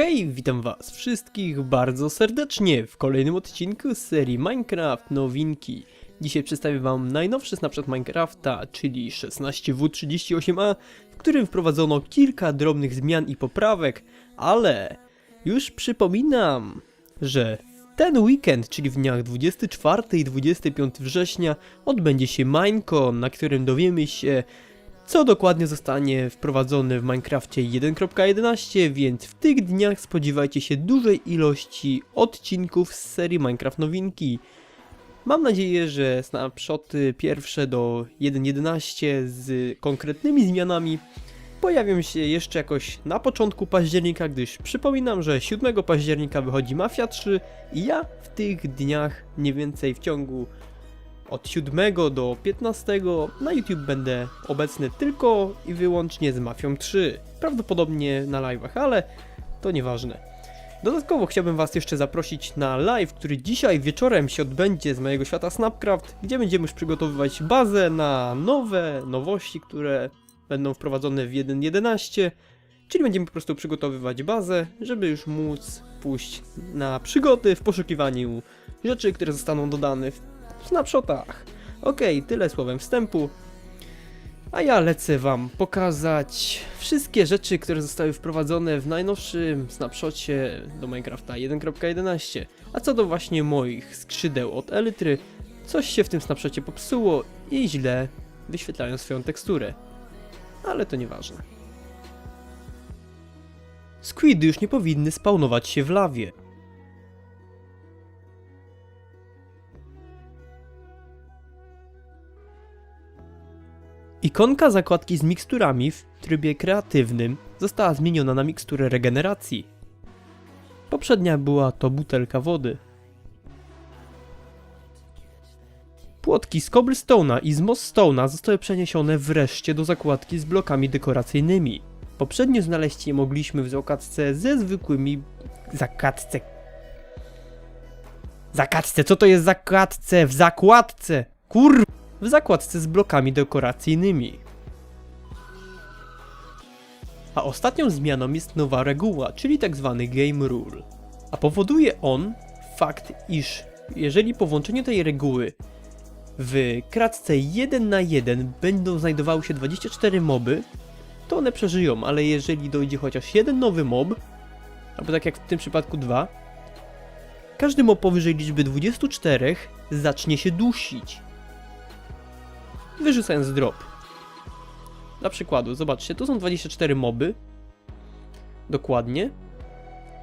Hej, witam was wszystkich bardzo serdecznie w kolejnym odcinku z serii Minecraft Nowinki. Dzisiaj przedstawię wam najnowszy snapshot Minecrafta, czyli 16W38A, w którym wprowadzono kilka drobnych zmian i poprawek, ale już przypominam, że ten weekend, czyli w dniach 24 i 25 września, odbędzie się Minecon, na którym dowiemy się, co dokładnie zostanie wprowadzone w Minecrafcie 1.11, więc w tych dniach spodziewajcie się dużej ilości odcinków z serii Minecraft Nowinki. Mam nadzieję, że snapshoty pierwsze do 1.11 z konkretnymi zmianami pojawią się jeszcze jakoś na początku października, gdyż przypominam, że 7 października wychodzi Mafia 3 i ja w tych dniach mniej więcej w ciągu od 7 do 15 na YouTube będę obecny tylko i wyłącznie z Mafią 3. Prawdopodobnie na live'ach, ale to nieważne. Dodatkowo chciałbym Was jeszcze zaprosić na live, który dzisiaj wieczorem się odbędzie z mojego świata Snapcraft, gdzie będziemy już przygotowywać bazę na nowe nowości, które będą wprowadzone w 1.11. Czyli będziemy po prostu przygotowywać bazę, żeby już móc pójść na przygody w poszukiwaniu rzeczy, które zostaną dodane w snapshotach. Okej, tyle słowem wstępu. A ja lecę wam pokazać wszystkie rzeczy, które zostały wprowadzone w najnowszym snapshocie do Minecrafta 1.11. A co do właśnie moich skrzydeł od Elytry, coś się w tym snapshocie popsuło i źle wyświetlają swoją teksturę. Ale to nieważne. Squidy już nie powinny spawnować się w lawie. Ikonka zakładki z miksturami w trybie kreatywnym została zmieniona na miksturę regeneracji. Poprzednia była to butelka wody. Płotki z cobblestone'a i z mossstone'a zostały przeniesione wreszcie do zakładki z blokami dekoracyjnymi. Poprzednio znaleźć je mogliśmy w zakładce ze zwykłymi... zakładce... Zakładce, co to jest zakładce? W zakładce! Kur w zakładce z blokami dekoracyjnymi. A ostatnią zmianą jest nowa reguła, czyli tak zwany Game Rule. A powoduje on fakt, iż jeżeli po włączeniu tej reguły w kratce 1 na 1 będą znajdowały się 24 moby, to one przeżyją, ale jeżeli dojdzie chociaż jeden nowy mob, albo tak jak w tym przypadku dwa, każdy mob powyżej liczby 24 zacznie się dusić wyrzucając drop. Dla przykładu, zobaczcie, tu są 24 moby. Dokładnie.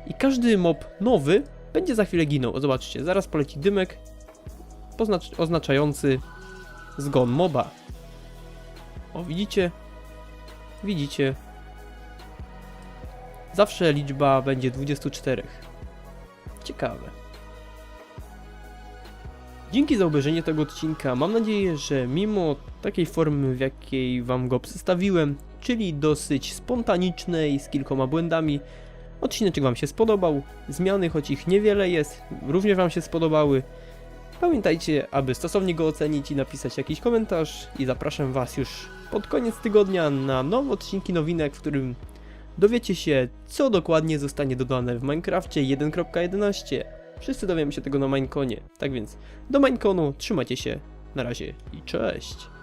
I każdy mob nowy będzie za chwilę ginął. O, zobaczcie, zaraz poleci dymek oznaczający zgon moba. O, widzicie? Widzicie? Zawsze liczba będzie 24. Ciekawe. Dzięki za obejrzenie tego odcinka. Mam nadzieję, że mimo takiej formy, w jakiej wam go przedstawiłem, czyli dosyć spontanicznej, z kilkoma błędami, odcinek wam się spodobał. Zmiany, choć ich niewiele jest, również wam się spodobały. Pamiętajcie, aby stosownie go ocenić i napisać jakiś komentarz i zapraszam was już pod koniec tygodnia na nowe odcinki nowinek, w którym dowiecie się, co dokładnie zostanie dodane w Minecrafcie 1.11. Wszyscy dowiemy się tego na Mineconie. Tak więc do Mineconu, trzymajcie się, na razie i cześć!